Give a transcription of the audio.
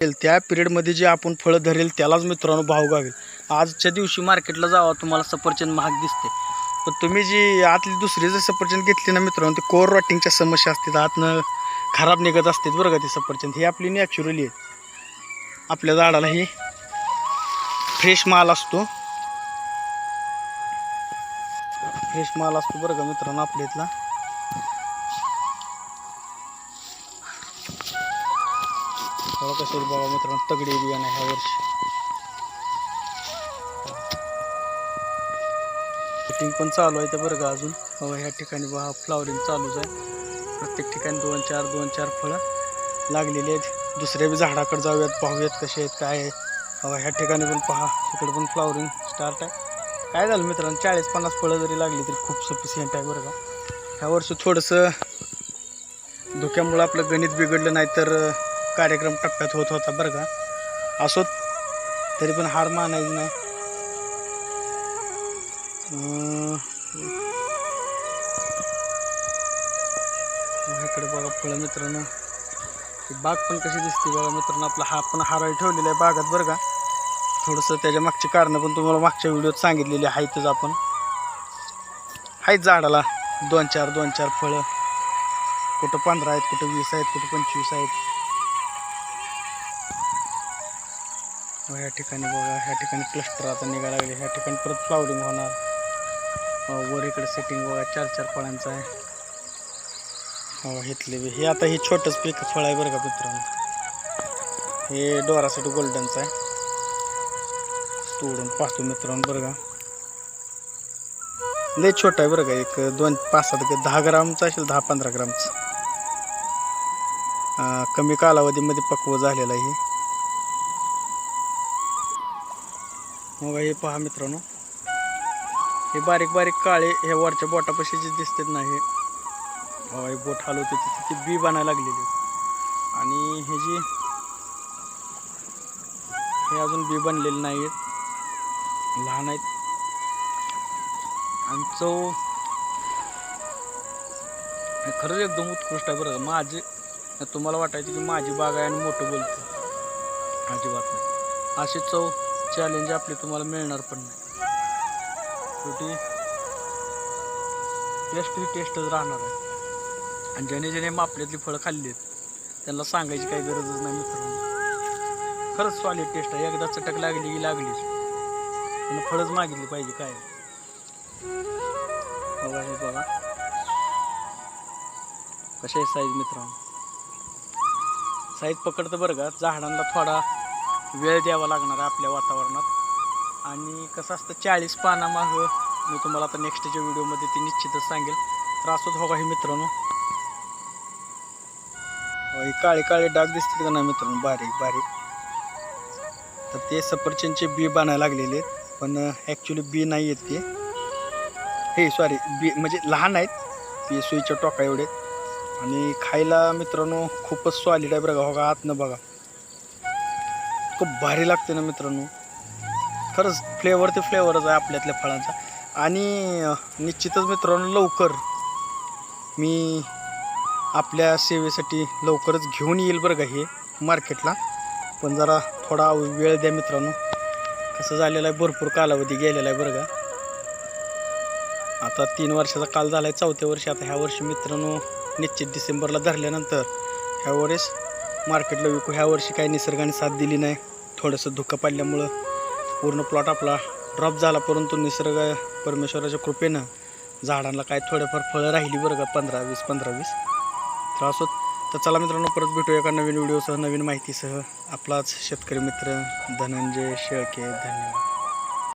त्या पिरियडमध्ये जे आपण फळं धरेल त्यालाच मित्रांनो भाव गावेल. आजच्या दिवशी मार्केटला जावा तुम्हाला सफरचंद महाग दिसते. पण तुम्ही जी आतली दुसरी जर सफरचंद घेतली ना मित्रांनो ते कोर रॉटिंगच्या समस्या असतात. आतनं खराब निघत असतात बरं का ते सफरचंद. ही आपली नॅचरली आहे. आपल्या झाडाला ही फ्रेश माल असतो. फ्रेश माल असतो बरं का मित्रांनो आपल्या इथला. थोडं कसं बघा मित्रांनो तगडी बियाणं ह्या वर्षी. कटिंग पण चालू आहे ते बरं का अजून. हो ह्या ठिकाणी बघा फ्लावरिंग चालूच आहे. प्रत्येक ठिकाणी दोन चार दोन चार फळं लागलेली आहेत. दुसऱ्या बी झाडाकडे जाऊयात पाहूयात कसे आहेत काय आहे. हो ह्या ठिकाणी पण पहा इकडे पण फ्लावरिंग स्टार्ट आहे. काय झालं मित्रांनो चाळीस पन्नास फळं जरी लागली तरी खूप सफिशियंट आहे बरं का. ह्या वर्षी थोडंसं धुक्यामुळं आपलं गणित बिघडलं नाही तर कार्यक्रम टप्प्यात होत होता बरं का. असोत तरी पण हार मानायची नाही. इकडे बघा फळं मित्रांनो. बाग पण कशी दिसते बघा मित्रांनो. आपला हा पण हाराळी ठेवलेला आहे बागात बरं का. थोडंसं त्याच्या मागची कारणं पण तुम्हाला मागच्या व्हिडिओत सांगितलेली आहेतच आपण. आहेत झाडाला दोन चार दोन चार फळं. कुठं पंधरा आहेत कुठं वीस आहेत कुठं पंचवीस आहेत. ह्या ठिकाणी बघा ह्या ठिकाणी क्लस्टर आता निघायला लागले. ह्या ठिकाणी परत फ्लावरिंग होणार. वर इकडे सेटिंग बघा चार चार फळांचं आहे. हो घेतले बी. हे आता हे छोटंच पीक फळ आहे बरं का मित्रांनो. हे डोरासाठी गोल्डनचं आहे. तोडून पाहतो मित्रांनो बरं का. लय छोटा आहे बरं का एक दोन पाच सात दहा ग्रामचं असेल दहा पंधरा ग्रामचं. कमी कालावधीमध्ये पक्व झालेलं आहे मग हे पहा मित्रांनो. हे बारीक बारीक काळे हे वरच्या बोटापाशी जे दिसतात ना हे अहो, हे बोट हलवते तिथे ती बी बनायला लागलेली आणि हे जी हे अजून बी बनलेले नाही आहेत. लहान आहेत. आणि चव खरंच एकदम उत्कृष्ट आहे बरं माझे तुम्हाला वाटायचं की माझी बाग आहे आणि मोठं बोलतो अजिबात नाही. अशी चव चॅलेंज आपली तुम्हाला मिळणार पण नाही. शेवटी टेस्ट ही टेस्टच राहणार आहे. आणि ज्याने ज्याने मापल्यातली फळं खाल्ली आहेत त्यांना सांगायची काही गरजच नाही मित्रांनो. खरंच सॉलिड टेस्ट आहे. एकदा चटक लागली की लागलीच. त्यांना फळच मागितली पाहिजे काय? बघा हे बघा. कसे आहे साईज मित्रांनो? साईज पकडतं बरं का? झाडांना थोडा वेळ द्यावा लागणार आहे आपल्या वातावरणात. आणि कसं असतं चाळीस पानामागं मी तुम्हाला आता नेक्स्टच्या व्हिडिओमध्ये ते निश्चितच सांगेल. तर असंच हो काही मित्रांनो हे काळे काळे डाग दिसतात का ना मित्रांनो? बारीक बारीक. तर ते सफरचंदचे बी बनायला लागलेले आहेत पण ॲक्च्युली बी नाही आहेत ते. हे सॉरी बी म्हणजे लहान आहेत. ते सुईच्या टोका एवढे आणि खायला मित्रांनो खूपच सॉलिड आहे बघा हो का आतनं बघा. खूप भारी लागते ना मित्रांनो. खरंच फ्लेवर ते फ्लेवरच आहे आपल्यातल्या फळांचा. आणि निश्चितच मित्रांनो लवकर मी आपल्या सेवेसाठी लवकरच घेऊन येईल बरं का हे मार्केटला पण जरा थोडा वेळ द्या मित्रांनो. कसं झालेलं आहे भरपूर कालावधी गेलेला आहे बरं का. आता तीन वर्षाचा काल झाला आहे चौथ्या वर्षी. आता ह्या वर्षी मित्रांनो निश्चित डिसेंबरला धरल्यानंतर ह्या वेळेस मार्केटला विकू. ह्या वर्षी काही निसर्गाने साथ दिली नाही. थोडंसं धुकं पडल्यामुळं पूर्ण प्लॉट आपला ड्रॉप झाला. परंतु निसर्ग परमेश्वराच्या कृपेनं झाडांना काय थोडेफार फळं राहिली बरं का? पंधरा वीस पंधरा वीस. तर होत. तर चला मित्रांनो परत भेटू एका नवीन व्हिडिओसह नवीन माहितीसह. आपलाच शेतकरी मित्र धनंजय शेळके. धन्यवाद.